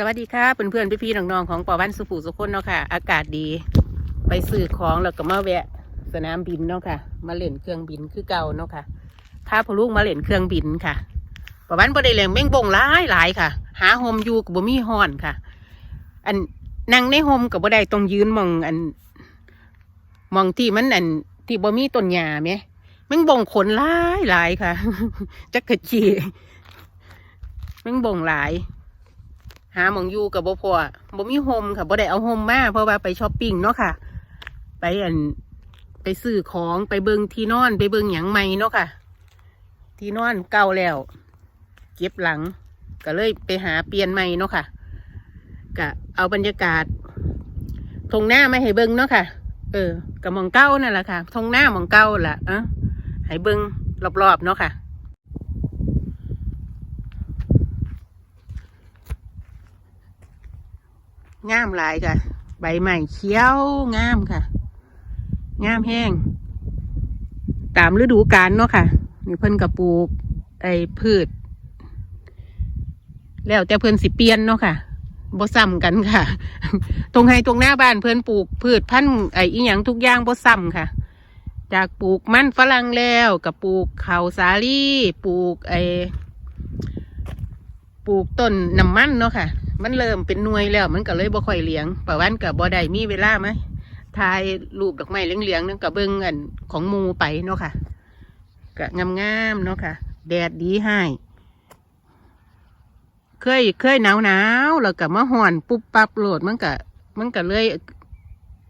สวัสดีค่ะเพื่อนๆพี่ๆน้องๆของปอวันสุภูสุคนเนาะค่ะ อากาศดี ไปซื้อของแล้วก็มาแวะ สนามบินเนาะค่ะ มาเล่นเครื่องบินคือเก่าเนาะค่ะพาพลูกมาเล่นเครื่องบินค่ะปอวันบ่ได้เล่นแม่งบงหลายหลายค่ะ หาโฮมอยู่กับบ่มีฮอนค่ะ อันนั่งในโฮมกับบ่ได้ต้องยืนมองอันมองที่มันอันที่บ่มีต้นหญ้าไหมแม่งบงขนหลายหลายค่ะจักกะจีแม่งบงหลาย หาหมองอยู่กับบ่พอบ่มีโฮมค่ะบ่ได้เอาโฮมมาเพราะว่าไปช้อปปิ้งเนาะค่ะ ไปอันไปซื้อของไปเบิงที่นอนไปเบิงหยังใหม่เนาะค่ะ ที่นอนเก่าแล้ว เก็บหลัง ก็เลยไปหาเปลี่ยนใหม่เนาะค่ะก็เอาบรรยากาศทงหน้าไม่ให้เบิงเนาะค่ะ เออกับมองเก้านั่นแหละค่ะทงหน้ามองเก้าล่ะเออให้เบิงรอบๆเนาะค่ะ งามหลายค่ะ ใบใหม่เขียวงามค่ะ งามแห้ง ตามฤดูกาลเนาะค่ะ นี่เพิ่นกระปูไอ้พืช แล้วแต่เพิ่นสิเปลี่ยนเนาะค่ะบ่ซ้ำกันค่ะ ตรงให้ตรงหน้าบ้านเพิ่นปลูกพืชพันธุ์ไอ้อีหยังทุกอย่างบ่ซ้ำค่ะ จากปลูกมันฝรั่งแล้วกับปลูกข้าวสาลี่ปลูกไอ้ปลูกต้นน้ำมันเนาะค่ะ มันเริ่มเป็นหน่วยแล้ว มันก็เลยบ่ค่อยเลี้ยงประวันกับบ่ได้มีเวลาไหมถ่ายรูปดอกไม้เหลี้ยงๆนั่นกับเบิ้งอันของมูไปเนาะค่ะก็งามๆเนาะค่ะ แดดดีให้เคยเคยหนาวหนาวแล้วก็มาห่อนปุ๊บปั๊บโหลดมันก็มันก็เลย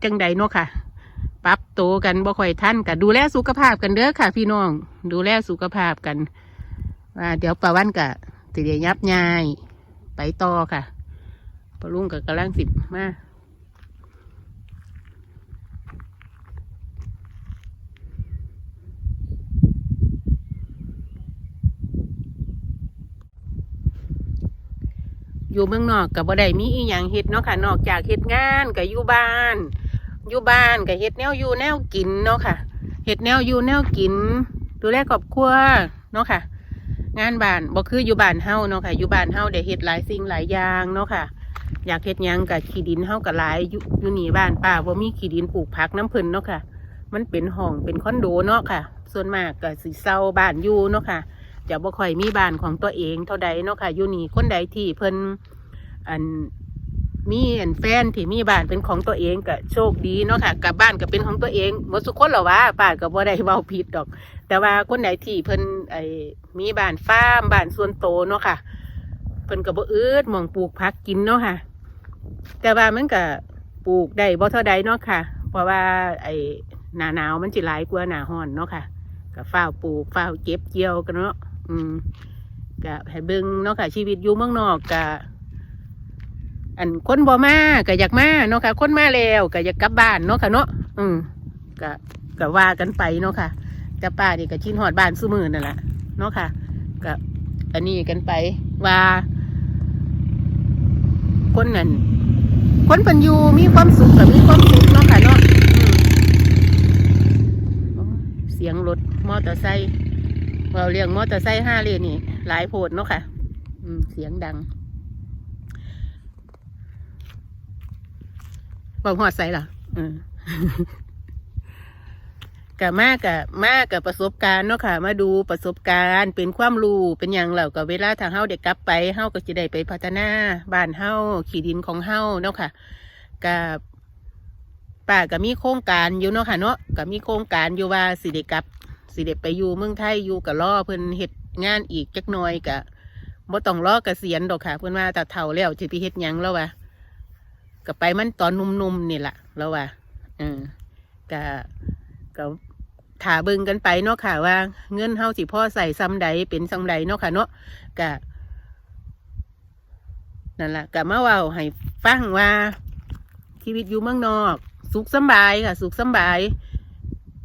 จังใดเนาะค่ะปรับโตกันบ่ค่อยทันก็ดูแลสุขภาพกันเด้อค่ะ พี่น้อง ดูแลสุขภาพกันว่าเดี๋ยวประวันก็สิเดียยับยาย ไปต่อค่ะ ปลุงกับกำลังสิบมาอยู่เมืองนอกกับบ่ได้มีอีหยังเฮ็ดเนาะค่ะ นอกจากเฮ็ดงานกับอยู่บ้าน อยู่บ้านกับเฮ็ดแนวอยู่แนวกินเนาะค่ะเฮ็ดแนวอยู่แนวกิน ดูแลครอบครัวเนาะค่ะ งานบ้านบ่คืออยู่บ้านเฮาเนาะค่ะ อยู่บ้านเฮาได้เฮ็ดหลายสิ่งหลายอย่างเนาะค่ะ อยากเฮ็ดยังกับขี้ดินเฮากับหลายอยู่อยู่นี่บ้านป้าบ่มีขี้ดินปลูกผักน้ำเพิ่นเนาะค่ะ มันเป็นห้องเป็นคอนโดเนาะค่ะ ส่วนมากก็สิเซาบ้านอยู่เนาะค่ะ จะบ่ค่อยมีบ้านของตัวเองเท่าใดเนาะค่ะอยู่นี่คนใดที่เพิ่นอันมีอันแฟนที่มีบ้านเป็นของตัวเองก็โชคดีเนาะค่ะกับบ้านก็เป็นของตัวเองหมดสุกคนหรอวะป้าก็บ่ได้เว้าผิดดอก แต่ว่าคนไหนที่เพิ่นไอ้มีบ้านฟาร์มบ้านส่วนโตเนาะค่ะเพิ่นก็บ่อืดหมองปลูกผักกินเนาะค่ะ แต่ว่ามันก็ปลูกได้บ่เท่าใดเนาะค่ะ เพราะว่าไอ้หนาหนาวมันสิหลายกว่าหนาร้อนเนาะค่ะก็ฝ้าปลูกฝ้าเก็บเกี่ยวกันเนาะอืมก็ให้เบิ่งเนาะค่ะ ชีวิตอยู่เมืองนอกก็อันคนบ่มาก็อยากมาเนาะค่ะ คนมาแล้วก็อยากกลับบ้านเนาะค่ะเนาะอืมก็ก็ว่ากันไปเนาะค่ะแต่ป้านี่ก็ชินหอดบ้านซุมือนั่นแหละเนาะค่ะก็อันนี้กันไปว่า คนนั้นคนเป็นอยู่มีความสุขกับมีความสุขเนาะค่ะเนาะเสียงรถมอเตอร์ไซค์เราเรียกมอเตอร์ไซค์ห้าเลนนี่ หลายโพดเนาะค่ะอืมเสียงดังบอกหอดใส่ล่ะอืม กับมากกับมากกับประสบการณ์เนาะค่ะ มาดูประสบการณ์เป็นความรู้เป็นอย่างเรากับเวลาทางเฮาเด็กกลับไปเฮาก็จะได้ไปพัฒนาบ้านเฮาขีดินของเฮาเนาะค่ะกับป้าก็มีโครงการอยู่เนาะค่ะเนาะก็มีโครงการอยู่ว่าสิเด็กกลับสิเด็กไปอยู่เมืองไทยอยู่กับล่อเพิ่นเฮ็ดงานอีกจักหน่อยกะบ่ต้องรอเกษียณดอกค่ะ เพิ่นว่าแต่เฒ่าแล้วสิไปเฮ็ดหยังแล้ววะก็ไปมันตอนนุ่มๆนี่แหละแล้วว่าเออก็ก็ ถาเบิงกันไปเนาะค่ะว่า เงินเฮาสิพ่อใส่ซ้ำใดเป็นซ้ำใดเนาะค่ะเนาะกะนั่นละกะมาว่าให้ฟังว่า ชีวิตอยู่เมืองนอก สุขสบายค่ะ สุขสบาย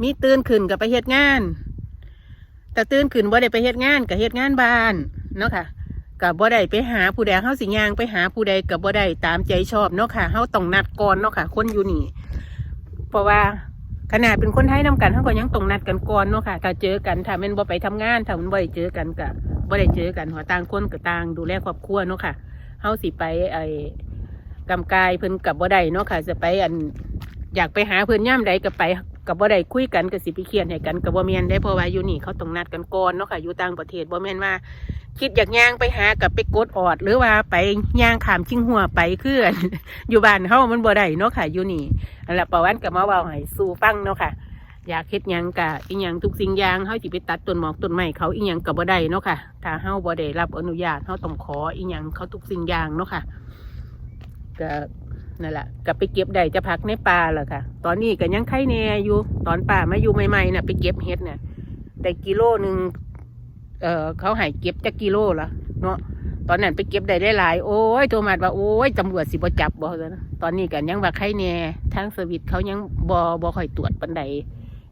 มีตื่นขึ้นกับไปเฮ็ดงาน แต่ตื่นขึ้นบ่ได้ไปเฮ็ดงานกับเฮ็ดงานบ้านเนาะค่ะกับบ่ได้ไปหาผู้ใดเฮาสิย่างไปหาผู้ใดกับบ่ได้ตามใจชอบเนาะค่ะเฮาต้องนัดก่อนเนาะค่ะ คนอยู่นี่ เพราะว่า ขนาดเป็นคนไทยนำกันเขาก็ยังต้องนัดกันก่อนเนาะค่ะถ้าเจอกันถ้ามันบ่ไปทำงานถ้ามันบ่ได้เจอกันก็บ่ได้เจอกันหัวต่างคนก็ต่างดูแลครอบครัวเนาะค่ะเฮาสิไปไอ้กำกายเพิ่นกับบ่ได้เนาะค่ะจะไปอันอยากไปหาเพิ่นย่ำใดก็ไป กับบ่ได้คุยกันก็สิไปเขียนให้กันกับบ่แม่นได้เพราะว่าอยู่นี่เขาต้องนัดกันก่อนเนาะค่ะอยู่ต่างประเทศบ่แม่นว่า คิดอยากย่างไปหากับไปกดออด หรือว่าไปย่างขามชิงหัวไปคืออันอยู่บ้านเฮามันบ่ได้เนาะค่ะอยู่นี่อันละประวันก็มาเว้าให้สู่ฟังเนาะค่ะอยากเฮ็ดหยังกะอีหยังทุกสิ่งอย่างเฮาสิไปตัดต้นหมอกต้นไม้เขาอีหยังก็บ่ได้เนาะค่ะ ถ้าเฮาบ่ได้รับอนุญาตเฮาต้องขออีหยังเขาทุกสิ่งอย่างเนาะค่ะก็ นั่นแหละก็ไปเก็บได้จะพักในป่าแหละค่ะ ตอนนี้ก็ยังไข่แน่อยู่ ตอนป่ามาอยู่ใหม่ๆน่ะ ไปเก็บเฮ็ดน่ะได้กิโลหนึ่งเออเขาให้เก็บจักกิโลละเนาะตอนนั้นไปเก็บได้ได้หลายโอ้ยโทรมาว่าโอ้ยตำรวจสิบจับบ่ซะนะตอนนี้ก็ยังว่าไข่แน่ทางสวิตเขายังบ่บ่ค่อยตรวจปานใด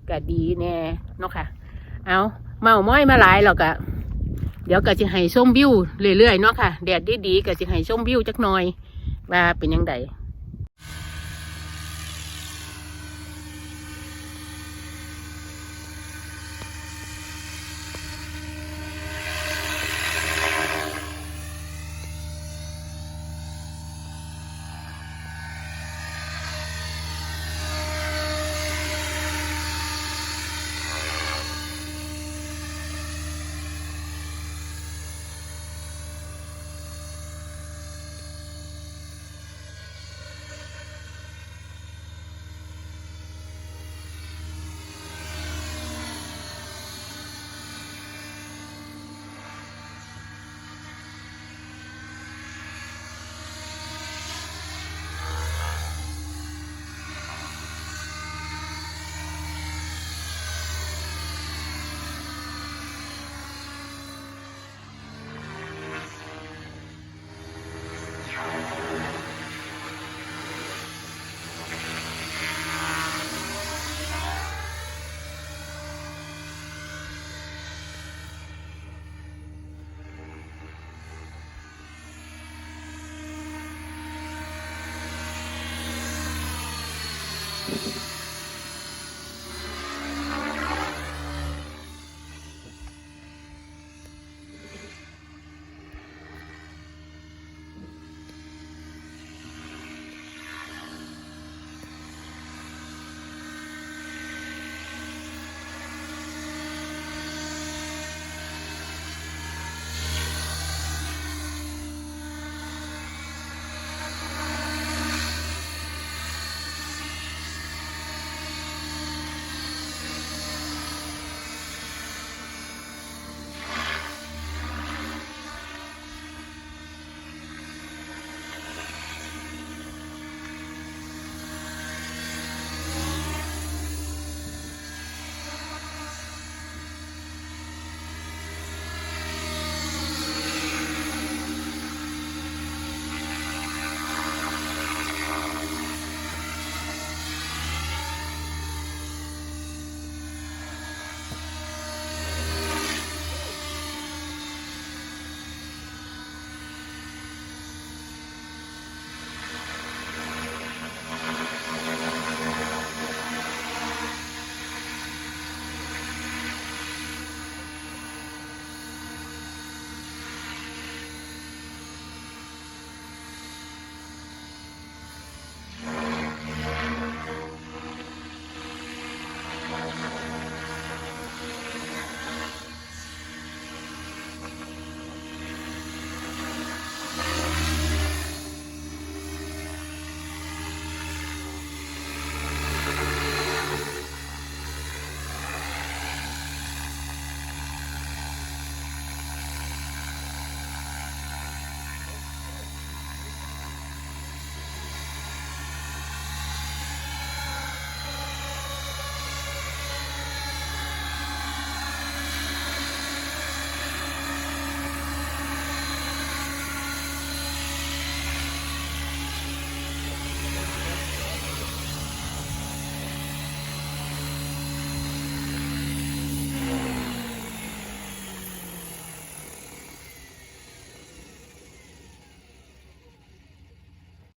ก็ดีแน่เนาะค่ะ เอาเมาม้อยมาหลายแล้วก็เดี๋ยวก็จะให้ชมวิวเรื่อยๆเนาะค่ะแดดดีๆก็จะให้ชมวิวจักหน่อยว่าเป็นยังไง